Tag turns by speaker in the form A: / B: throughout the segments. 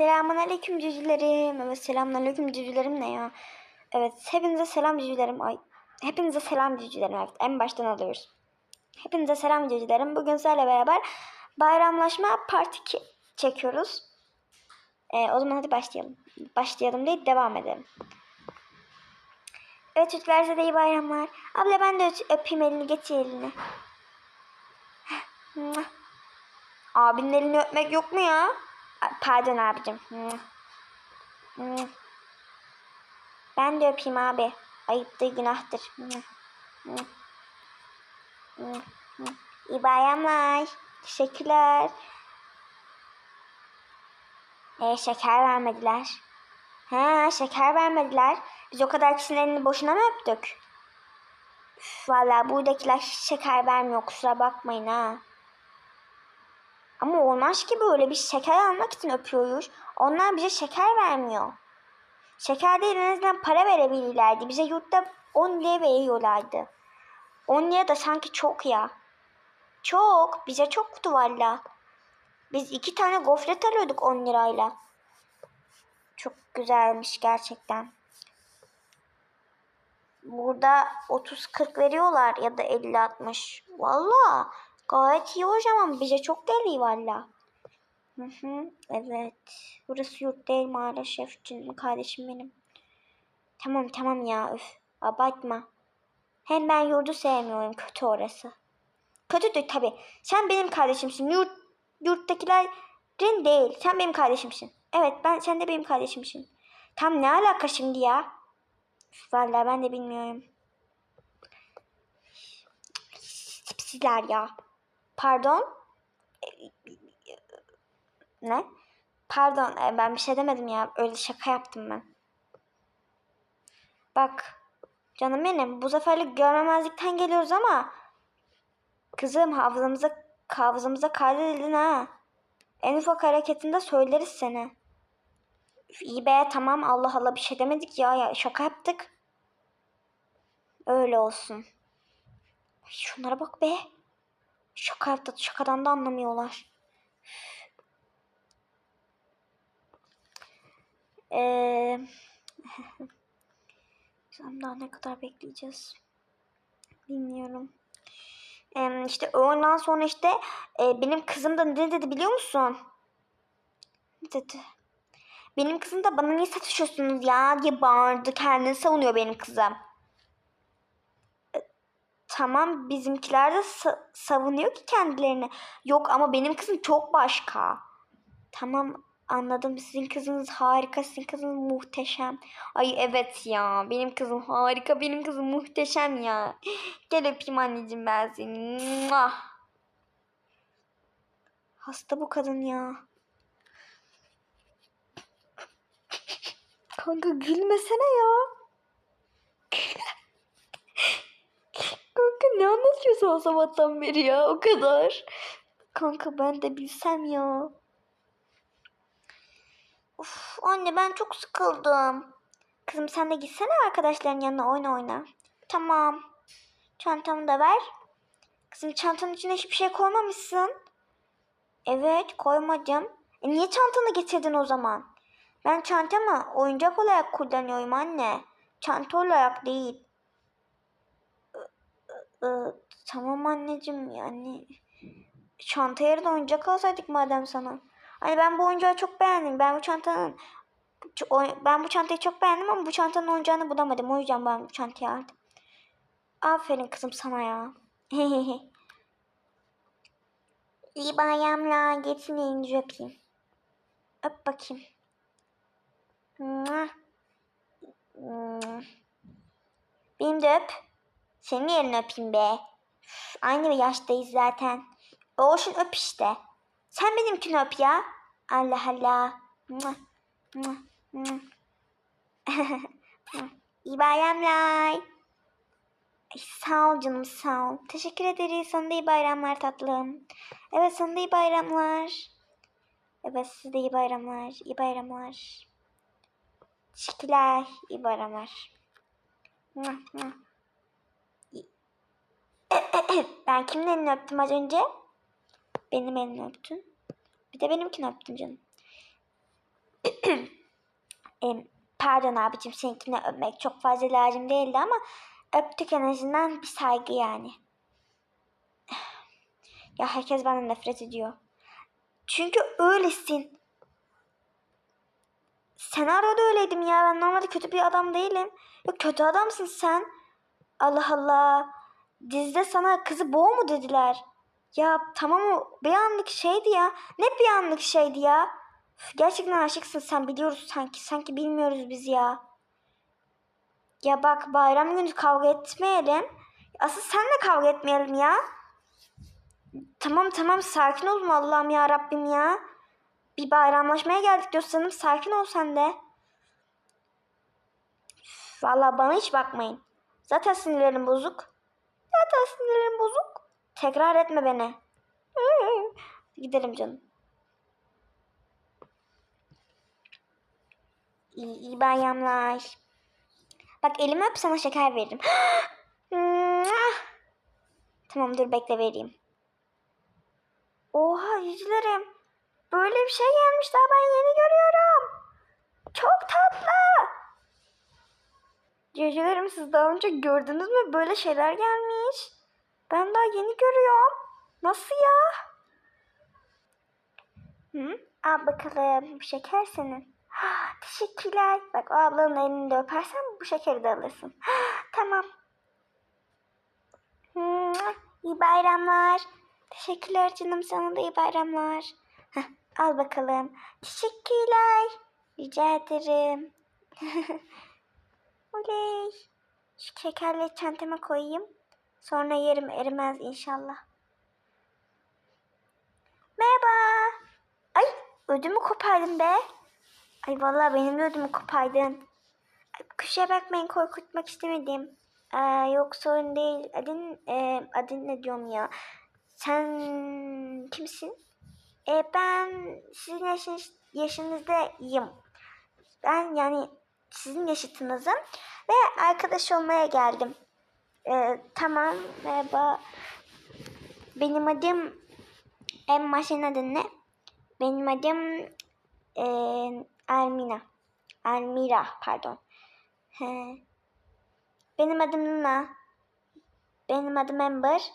A: Selamun aleyküm cücülerim. Evet selamun aleyküm cücülerim ne ya? Evet hepinize selam cücülerim. Ay hepinize selam cücülerim. Evet en baştan alıyoruz. Hepinize selam cücülerim. Bugün sizlerle beraber bayramlaşma part 2 çekiyoruz. Ee, o zaman hadi başlayalım. Başlayalım değil devam edelim. Evet çocuklar size de iyi bayramlar. Abla ben de öp- öpeyim elini getir elini. Abinin elini öpmek yok mu ya? Pardon abicim. Ben de öpeyim abi. Ayıptır günahtır. İyi bayramlar. Teşekkürler. E, şeker vermediler. Ha şeker vermediler. Biz o kadar kişinin elini boşuna mı öptük? Üf, Vallahi buradakiler hiç şeker vermiyor kusura bakmayın ha. Ama olmaz ki böyle bir şeker almak için öpüyoruz. Onlar bize şeker vermiyor. Şeker değil en azından para verebilirlerdi. Bize yurtta 10 lira veriyorlardı. 10 lira da sanki çok ya. Çok. Bize çoktu valla. Biz iki tane gofret alıyorduk 10 lirayla. Çok güzelmiş gerçekten. Burada 30-40 veriyorlar ya da 50-60. Valla gayet iyi hocam bize çok deli valla. Hı hı, evet. Burası yurt değil maalesef canım kardeşim benim. Tamam tamam ya öf abartma. Hem ben yurdu sevmiyorum kötü orası. Kötüdür tabi. Sen benim kardeşimsin. Yurt, yurttakilerin değil. Sen benim kardeşimsin. Evet ben sen de benim kardeşimsin. Tam ne alaka şimdi ya? Üf, Vallahi ben de bilmiyorum. Tipsizler ya. Pardon? Ne? Pardon e, ben bir şey demedim ya. Öyle şaka yaptım ben. Bak canım benim bu seferlik görmemezlikten geliyoruz ama kızım hafızamıza hafızamıza kaydedildin ha. En ufak hareketinde söyleriz seni. İyi be tamam Allah Allah bir şey demedik ya, ya şaka yaptık. Öyle olsun. Şunlara bak be. Şaka yaptı şakadan da anlamıyorlar. Eee daha ne kadar bekleyeceğiz? Bilmiyorum. Ee, işte ondan sonra işte e, benim kızım da ne dedi biliyor musun? Ne dedi? Benim kızım da bana niye satışıyorsunuz ya diye bağırdı. Kendini savunuyor benim kızım. Tamam bizimkiler de sa- savunuyor ki kendilerini. Yok ama benim kızım çok başka. Tamam anladım. Sizin kızınız harika. Sizin kızınız muhteşem. Ay evet ya. Benim kızım harika. Benim kızım muhteşem ya. Gel öpeyim anneciğim ben seni. Muah. Hasta bu kadın ya. Kanka gülmesene ya. Kanka ne anlatıyorsun o sabahtan beri ya o kadar. Kanka ben de bilsem ya. Of anne ben çok sıkıldım. Kızım sen de gitsene arkadaşların yanına oyna oyna. Tamam. Çantamı da ver. Kızım çantanın içine hiçbir şey koymamışsın. Evet koymadım. E niye çantanı getirdin o zaman? Ben çantamı oyuncak olarak kullanıyorum anne. Çanta olarak değil. Ee, tamam anneciğim yani. Çanta yerine oyuncak alsaydık madem sana. Hani ben bu oyuncağı çok beğendim. Ben bu çantanın ben bu çantayı çok beğendim ama bu çantanın oyuncağını bulamadım. O yüzden ben bu çantayı aldım. Aferin kızım sana ya. İyi bayramlar. Geçsin elinizi öpeyim. Öp bakayım. Benim de öp. Senin yerini öpeyim be. Aynı yaştayız zaten. Olsun öp işte. Sen benimkini öp ya. Allah Allah. Mua. İyi bayramlar. Ay, sağ ol canım sağ ol. Teşekkür ederiz. Sana da iyi bayramlar tatlım. Evet sana da iyi bayramlar. Evet size de iyi bayramlar. İyi bayramlar. Teşekkürler. İyi bayramlar. Mua, mua. Ben kimin elini öptüm az önce? Benim elini öptün. Bir de benimkini öptün canım. Em, pardon abicim seninkini öpmek çok fazla lazım değildi ama öptük en azından bir saygı yani. Ya herkes benden nefret ediyor. Çünkü öylesin. Senaryoda öyleydim ya. Ben normalde kötü bir adam değilim. Yok kötü adamsın sen. Allah Allah. Dizide sana kızı boğ mu dediler? Ya tamam o bir anlık şeydi ya. Ne bir anlık şeydi ya. Üf, gerçekten aşıksın sen biliyoruz sanki. Sanki bilmiyoruz biz ya. Ya bak bayram günü kavga etmeyelim. Asıl senle kavga etmeyelim ya. Tamam tamam sakin olun Allah'ım ya Rabbim ya. Bir bayramlaşmaya geldik dostlarım sakin ol sen de. Üf, Vallahi bana hiç bakmayın. Zaten sinirlerim bozuk. Zaten sinirlerim bozuk. Tekrar etme beni. Gidelim canım. İyi, iyi bayramlar. Bak elimi öp sana şeker veririm. tamam dur bekle vereyim. Oha yüzlerim. Böyle bir şey gelmiş daha ben yeni görüyorum. Çok tatlı. Yüzlerim siz daha önce gördünüz mü? Böyle şeyler gelmiş. Ben daha yeni görüyorum. Nasıl ya? Hı? Al bakalım bu şeker senin. Ah, Teşekkürler. Bak o ablanın elini de öpersen bu şekeri de alırsın. Ah, Tamam. Mua, İyi bayramlar. Teşekkürler canım sana da iyi bayramlar. Heh, al bakalım. Teşekkürler. Rica ederim. Oley. Şu şekerleri çantama koyayım. Sonra yerim erimez inşallah. Merhaba. Ay ödümü kopardın be. Ay vallahi benim de ödümü kopardın. Kusura bakmayın korkutmak istemedim. Aa, yok sorun değil. Adın, e, adın ne diyorum ya. Sen kimsin? E, ben sizin yaşınız, yaşınızdayım. Ben yani sizin yaşıtınızım ve arkadaş olmaya geldim. E, tamam merhaba. Benim adım Emma senin adın ne? Benim adım e, Almina. Almira pardon. He. Benim adım Luna. Benim adım Amber.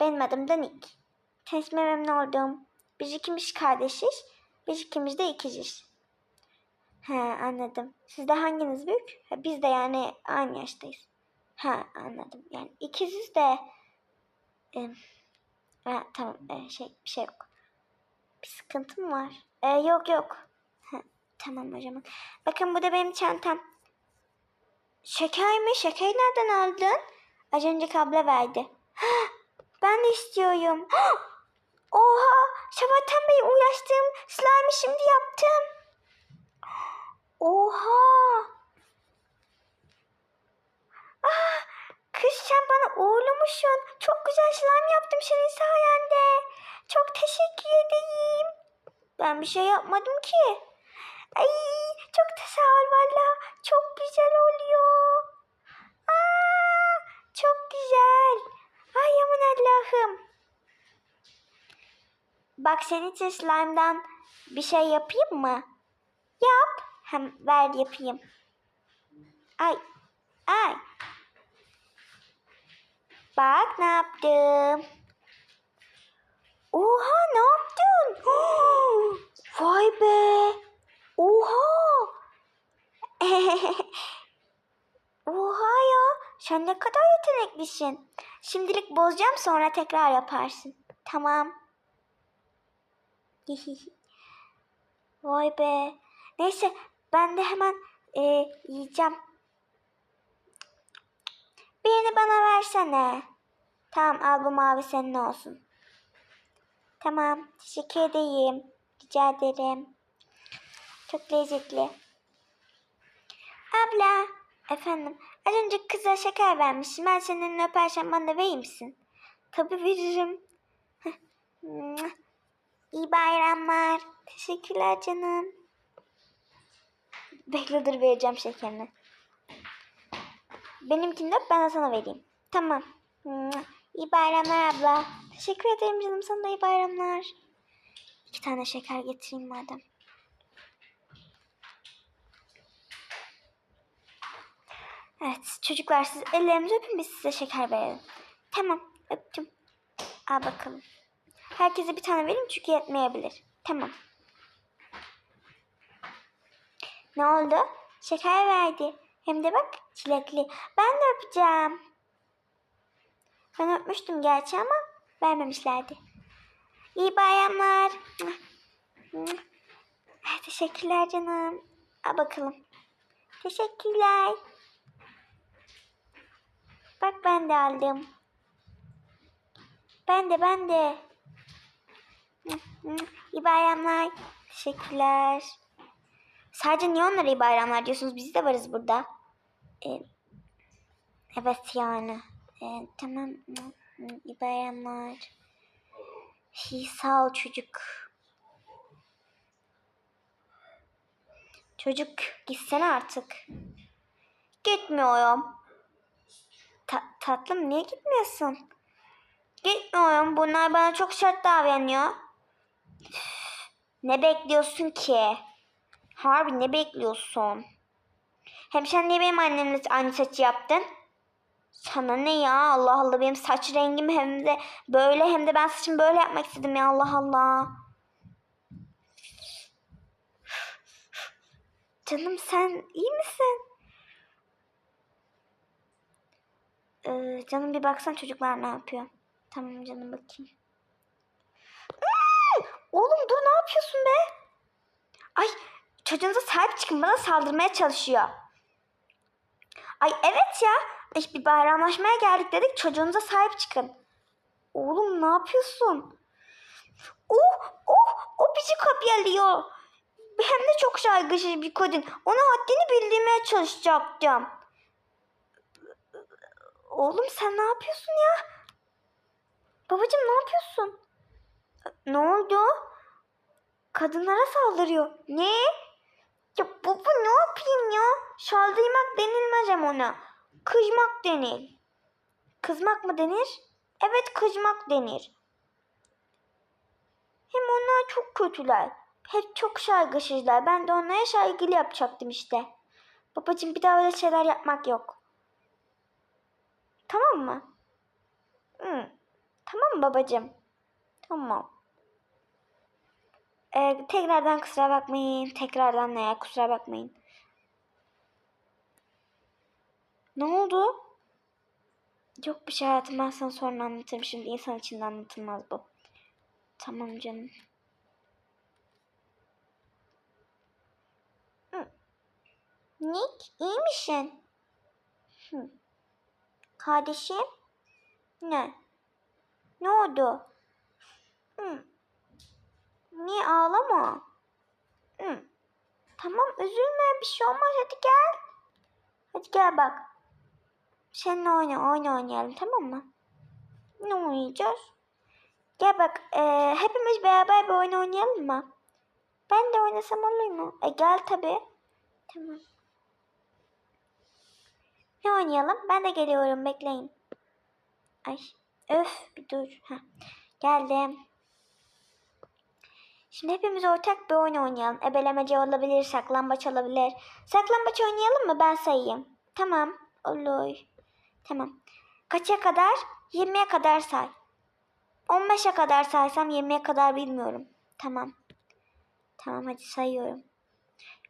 A: Benim adım da Nick. Tanışma memnun. Biz ikimiz kardeşiz. Biz ikimiz de ikiziz. He anladım. Siz de hanginiz büyük? Ha, biz de yani aynı yaştayız. Ha anladım. Yani ikiziz de e, ha, tamam e, şey bir şey yok. Bir sıkıntı mı var? E, yok yok. Ha, tamam zaman. Bakın bu da benim çantam. Şeker mi? Şekeri nereden aldın? Az önce abla verdi. Ben de istiyorum. Oha! Sabahtan beri uğraştığım slime'ı şimdi yaptım. Oha! Ah, kız sen bana uğurlamuşsun. Çok güzel slime yaptım senin sayende. Çok teşekkür edeyim. Ben bir şey yapmadım ki. Ay çok ol valla. Çok güzel oluyor. Aa, çok güzel. Ay aman Allah'ım. Bak senin için slime'dan bir şey yapayım mı? Yap. Hem ver yapayım. Ay. Ay. Bak ne yaptım. Oha ne yaptın? Vay be. Oha. Oha ya. Sen ne kadar yeteneklisin. Şimdilik bozacağım sonra tekrar yaparsın. Tamam. Vay be. Neyse ben de hemen e, yiyeceğim. Birini bana versene. Tamam al bu mavi senin olsun. Tamam teşekkür edeyim. Rica ederim. Çok lezzetli. Abla. Efendim. Az önce kıza şeker vermişsin. Ben senin elini öpersem bana da misin? Tabii veririm. İyi bayramlar. Teşekkürler canım. Bekledir vereceğim şekerini. Benimkini de ben de sana vereyim. Tamam. İyi bayramlar abla. Teşekkür ederim canım. Sana da iyi bayramlar. İki tane şeker getireyim madem. Evet çocuklar siz ellerimizi öpün biz size şeker verelim. Tamam öptüm. Al bakalım. Herkese bir tane verin çünkü yetmeyebilir. Tamam. Ne oldu? Şeker verdi. Hem de bak çilekli. Ben de öpeceğim. Ben öpmüştüm gerçi ama vermemişlerdi. İyi bayramlar. Ay, Teşekkürler canım. Al bakalım. Teşekkürler. Bak ben de aldım. Ben de ben de. İyi bayramlar. Teşekkürler. Sadece niye onlara iyi bayramlar diyorsunuz? Biz de varız burada. Ee, evet yani. Ee, tamam. İyi bayramlar. İyi sağ ol çocuk. Çocuk gitsene artık. Gitmiyorum. Ta- tatlım niye gitmiyorsun? Gitmiyorum. Bunlar bana çok sert davranıyor. Ne bekliyorsun ki? Harbi ne bekliyorsun? Hem sen niye benim annemle aynı saçı yaptın? Sana ne ya? Allah Allah benim saç rengim hem de böyle hem de ben saçımı böyle yapmak istedim ya Allah Allah. Canım sen iyi misin? Ee, canım bir baksan çocuklar ne yapıyor. Tamam canım bakayım. Oğlum dur ne yapıyorsun be? Ay çocuğunuza sahip çıkın bana saldırmaya çalışıyor. Ay evet ya. Ay, bir bayramlaşmaya geldik dedik çocuğunuza sahip çıkın. Oğlum ne yapıyorsun? Oh oh o bizi kopyalıyor. Hem de çok saygısız bir kadın. Ona haddini bildirmeye çalışacaktım. Oğlum sen ne yapıyorsun ya? Babacım ne yapıyorsun? Ne oldu? Kadınlara saldırıyor. Ne? Ya baba ne yapayım ya? Saldırmak denilmez hem ona. Kızmak denir. Kızmak mı denir? Evet kızmak denir. Hem onlar çok kötüler. Hep çok saygısızlar. Ben de onlara saygılı yapacaktım işte. Babacım bir daha öyle şeyler yapmak yok. Tamam mı? Hı. Tamam babacım? Tamam. Ee, tekrardan kusura bakmayın. Tekrardan ne ya kusura bakmayın. Ne oldu? Yok bir şey hayatım ben sana sonra anlatırım. Şimdi insan içinde anlatılmaz bu. Tamam canım. Nick iyi misin? Hı. Kardeşim? Ne? Ne oldu? Hı. Niye ağlama? Hı. Tamam üzülme bir şey olmaz hadi gel. Hadi gel bak. Seninle oyna oyna oynayalım tamam mı? Ne oynayacağız? Gel bak e, hepimiz beraber bir oyun oynayalım mı? Ben de oynasam olur mu? E gel tabi. Tamam. Ne oynayalım? Ben de geliyorum bekleyin. Ay öf bir dur. Heh. Geldim. Şimdi hepimiz ortak bir oyun oynayalım. Ebelemece olabilir, saklambaç olabilir. Saklambaç oynayalım mı? Ben sayayım. Tamam, olur. Tamam. Kaça kadar? 20'ye kadar say. 15'e kadar saysam 20'ye kadar bilmiyorum. Tamam. Tamam hadi sayıyorum.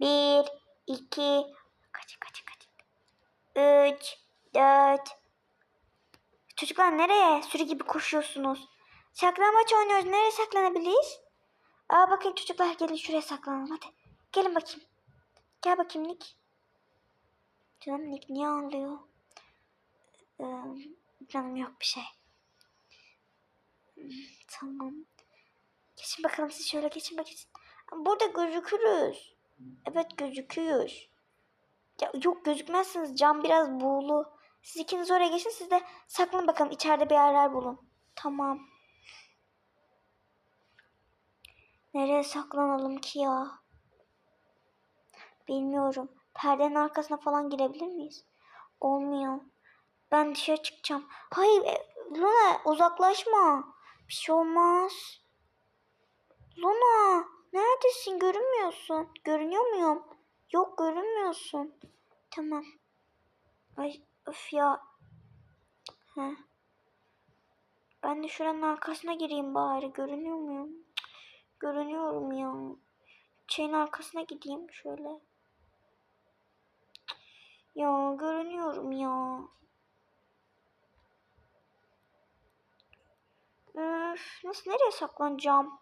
A: 1, 2, kaç kaç kaç. 3, 4. Çocuklar nereye? Sürü gibi koşuyorsunuz. Saklambaç oynuyoruz. Nereye saklanabiliriz? Aa bakın çocuklar gelin şuraya saklanalım hadi. Gelin bakayım. Gel bakayım Nick. Canım Nick niye ağlıyor? Ee, canım yok bir şey. Hmm, Tamam. Geçin bakalım siz şöyle geçin bakayım. Burada gözükürüz. Evet gözüküyoruz. Ya, yok gözükmezsiniz. Cam biraz buğulu. Siz ikiniz oraya geçin siz de saklanın bakalım içeride bir yerler bulun. Tamam. Nereye saklanalım ki ya? Bilmiyorum. Perdenin arkasına falan girebilir miyiz? Olmuyor. Ben dışarı çıkacağım. Hayır e, Luna uzaklaşma. Bir şey olmaz. Luna neredesin? Görünmüyorsun. Görünüyor muyum? Yok görünmüyorsun. Tamam. Ay öf ya. Heh. Ben de şuranın arkasına gireyim bari. Görünüyor muyum? Görünüyorum ya. Şeyin arkasına gideyim şöyle. Ya görünüyorum ya. Üf, nasıl nereye saklanacağım?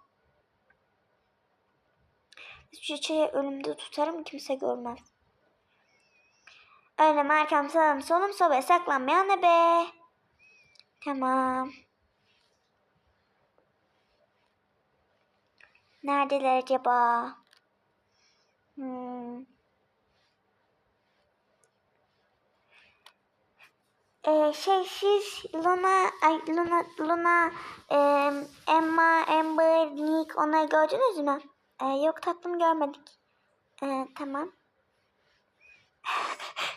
A: Çiçeği ölümde tutarım kimse görmez. Önüm arkam sağım solum sobaya saklanmayan ne be? Tamam. Neredeler acaba? Hmm. Ee, şey siz Luna, ay Luna, Luna, em, Emma, Amber, Nick onları gördünüz mü? Ee, yok tatlım görmedik. Ee, tamam.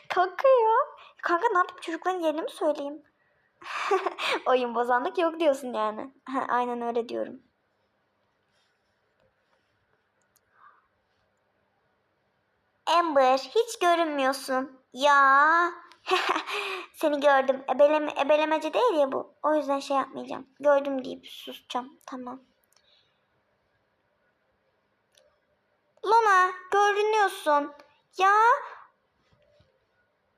A: Kanka ya. Kanka ne yapayım çocukların yerini mi söyleyeyim? Oyun bozanlık yok diyorsun yani. Aynen öyle diyorum. Amber hiç görünmüyorsun. Ya. Seni gördüm. Ebeleme, ebelemece değil ya bu. O yüzden şey yapmayacağım. Gördüm deyip susacağım. Tamam. Luna görünüyorsun. Ya.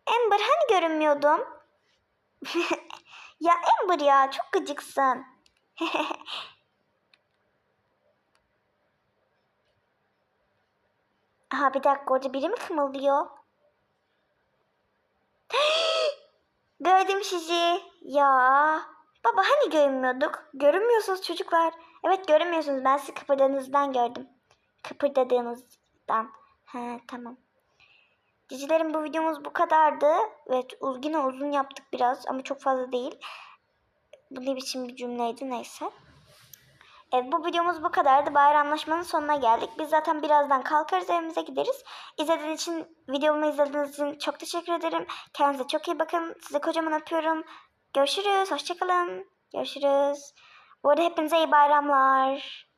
A: Amber hani görünmüyordum? ya Amber ya çok gıcıksın. Aha bir dakika orada biri mi kımıldıyor? Gördüm sizi. Ya. Baba hani görünmüyorduk? Görünmüyorsunuz çocuklar. Evet görünmüyorsunuz. Ben sizi kıpırdadığınızdan gördüm. Kıpırdadığınızdan. He tamam. Dizilerin bu videomuz bu kadardı. Evet uz- yine uzun yaptık biraz ama çok fazla değil. Bu ne biçim bir cümleydi neyse. Evet bu videomuz bu kadardı. Bayramlaşmanın sonuna geldik. Biz zaten birazdan kalkarız evimize gideriz. İzlediğiniz için, videomu izlediğiniz için çok teşekkür ederim. Kendinize çok iyi bakın. Sizi kocaman öpüyorum. Görüşürüz. Hoşçakalın. Görüşürüz. Bu arada hepinize iyi bayramlar.